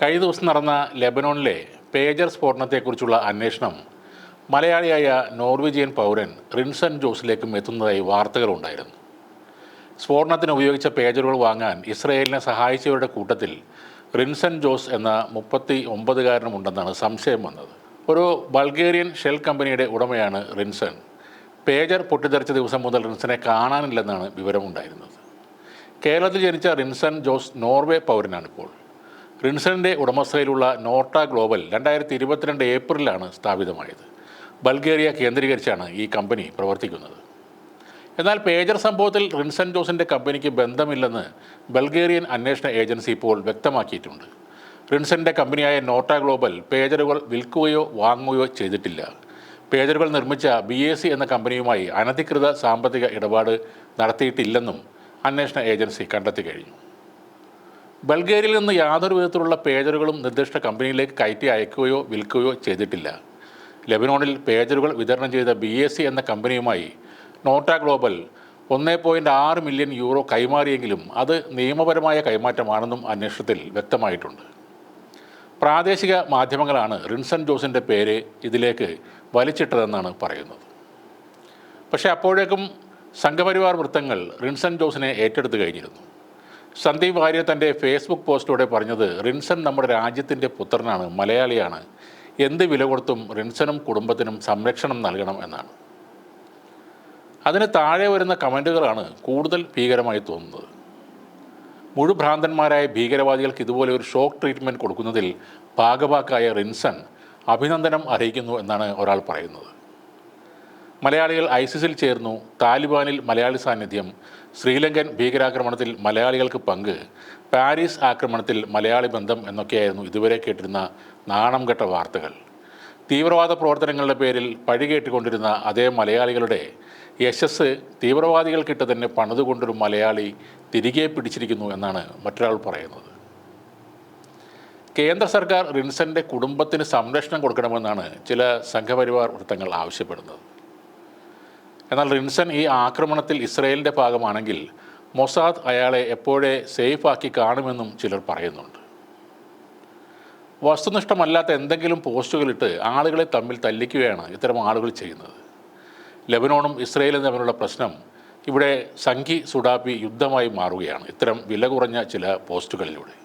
കഴിഞ്ഞ ദിവസം നടന്ന ലെബനോണിലെ പേജർ സ്ഫോടനത്തെക്കുറിച്ചുള്ള അന്വേഷണം മലയാളിയായ നോർവീജിയൻ പൗരൻ റിൻസൺ ജോസിലേക്കും എത്തുന്നതായി വാർത്തകളുണ്ടായിരുന്നു. സ്ഫോടനത്തിന് ഉപയോഗിച്ച പേജറുകൾ വാങ്ങാൻ ഇസ്രയേലിനെ സഹായിച്ചവരുടെ കൂട്ടത്തിൽ റിൻസൺ ജോസ് എന്ന മുപ്പത്തി ഒമ്പതുകാരനുമുണ്ടെന്നാണ് സംശയം വന്നത്. ഒരു ബൾഗേറിയൻ ഷെൽ കമ്പനിയുടെ ഉടമയാണ് റിൻസൺ. പേജർ പൊട്ടിത്തെറിച്ച ദിവസം മുതൽ റിൻസനെ കാണാനില്ലെന്നാണ് വിവരമുണ്ടായിരുന്നത്. കേരളത്തിൽ ജനിച്ച റിൻസൺ ജോസ് നോർവേ പൗരനാണിപ്പോൾ. റിൻസണിന്റെ ഉടമസ്ഥയിലുള്ള നോട്ട ഗ്ലോബൽ രണ്ടായിരത്തി ഇരുപത്തിരണ്ട് ഏപ്രിലാണ് സ്ഥാപിതമായത്. ബൾഗേറിയ കേന്ദ്രീകരിച്ചാണ് ഈ കമ്പനി പ്രവർത്തിക്കുന്നത്. എന്നാൽ പേജർ സംഭവത്തിൽ റിൻസൺ ജോസിന്റെ കമ്പനിക്ക് ബന്ധമില്ലെന്ന് ബൾഗേറിയൻ അന്വേഷണ ഏജൻസി ഇപ്പോൾ വ്യക്തമാക്കിയിട്ടുണ്ട്. റിൻസന്റെ കമ്പനിയായ നോട്ട ഗ്ലോബൽ പേജറുകൾ വിൽക്കുകയോ വാങ്ങുകയോ ചെയ്തിട്ടില്ല. പേജറുകൾ നിർമ്മിച്ച ബി എ സി എന്ന കമ്പനിയുമായി അനധികൃത സാമ്പത്തിക ഇടപാട് നടത്തിയിട്ടില്ലെന്നും അന്വേഷണ ഏജൻസി കണ്ടെത്തി കഴിഞ്ഞു. ബൾഗേറിയയിൽ നിന്ന് യാതൊരു വിധത്തിലുള്ള പേജറുകളും നിർദ്ദിഷ്ട കമ്പനിയിലേക്ക് കയറ്റി അയക്കുകയോ വിൽക്കുകയോ ചെയ്തിട്ടില്ല. ലെബനോണിൽ പേജറുകൾ വിതരണം ചെയ്ത ബി എസ് സി എന്ന കമ്പനിയുമായി നോട്ട ഗ്ലോബൽ ഒന്നേ പോയിന്റ് ആറ് മില്യൺ യൂറോ കൈമാറിയെങ്കിലും അത് നിയമപരമായ കൈമാറ്റമാണെന്നും അന്വേഷണത്തിൽ വ്യക്തമായിട്ടുണ്ട്. പ്രാദേശിക മാധ്യമങ്ങളാണ് റിൻസൺ ജോസിന്റെ പേര് ഇതിലേക്ക് വലിച്ചിട്ടതെന്നാണ് പറയുന്നത്. പക്ഷേ അപ്പോഴേക്കും സംഘപരിവാർ വൃത്തങ്ങൾ റിൻസൺ ജോസിനെ ഏറ്റെടുത്തു കഴിഞ്ഞിരുന്നു. സന്ദീപ് വാര്യർ തന്റെ ഫേസ്ബുക്ക് പോസ്റ്റിലൂടെ പറഞ്ഞത് റിൻസൺ നമ്മുടെ രാജ്യത്തിന്റെ പുത്രനാണ് മലയാളിയാണ്. എന്ത് വില കൊടുത്തും റിൻസനും കുടുംബത്തിനും സംരക്ഷണം നൽകണം എന്നാണ്. അതിന് താഴെ വരുന്ന കമന്റുകളാണ് കൂടുതൽ ഭീകരമായി തോന്നുന്നത്. മുഴുഭ്രാന്തന്മാരായ ഭീകരവാദികൾക്ക് ഇതുപോലെ ഒരു ഷോക്ക് ട്രീറ്റ്മെന്റ് കൊടുക്കുന്നതിൽ ഭാഗവാക്കായ റിൻസൺ അഭിനന്ദനം അറിയിക്കുന്നു എന്നാണ് ഒരാൾ പറയുന്നത്. മലയാളികൾ ഐസിസിൽ ചേർന്നു താലിബാനിൽ മലയാളി സാന്നിധ്യം ശ്രീലങ്കൻ ഭീകരാക്രമണത്തിൽ മലയാളികൾക്ക് പങ്ക് പാരീസ് ആക്രമണത്തിൽ മലയാളി ബന്ധം എന്നൊക്കെയായിരുന്നു ഇതുവരെ കേട്ടിരുന്ന നാണം കെട്ട വാർത്തകൾ. തീവ്രവാദ പ്രവർത്തനങ്ങളുടെ പേരിൽ പഴി കേട്ടുകൊണ്ടിരുന്ന അതേ മലയാളികളുടെ യശസ് തീവ്രവാദികൾക്കിട്ട് തന്നെ പണിതുകൊണ്ടൊരു മലയാളി തിരികെ പിടിച്ചിരിക്കുന്നു എന്നാണ് മറ്റൊരാൾ പറയുന്നത്. കേന്ദ്ര സർക്കാർ റിൻസന്റെ കുടുംബത്തിന് സംരക്ഷണം കൊടുക്കണമെന്നാണ് ചില സംഘപരിവാർ വൃത്തങ്ങൾ ആവശ്യപ്പെടുന്നത്. എന്നാൽ റിൻസൺ ഈ ആക്രമണത്തിൽ ഇസ്രയേലിന്റെ ഭാഗമാണെങ്കിൽ മൊസാദ് അയാളെ എപ്പോഴേ സേഫാക്കി കാണുമെന്നും ചിലർ പറയുന്നുണ്ട്. വസ്തുനിഷ്ഠമല്ലാത്ത എന്തെങ്കിലും പോസ്റ്റുകളിട്ട് ആളുകളെ തമ്മിൽ തല്ലിക്കുകയാണ് ഇത്തരം ആളുകൾ ചെയ്യുന്നത്. ലബനോണും ഇസ്രയേലും തമ്മിലുള്ള പ്രശ്നം ഇവിടെ സംഘി സുഡാപ്പി യുദ്ധമായി മാറുകയാണ്. ഇത്തരം വില കുറഞ്ഞ ചില പോസ്റ്റുകളിലൂടെ.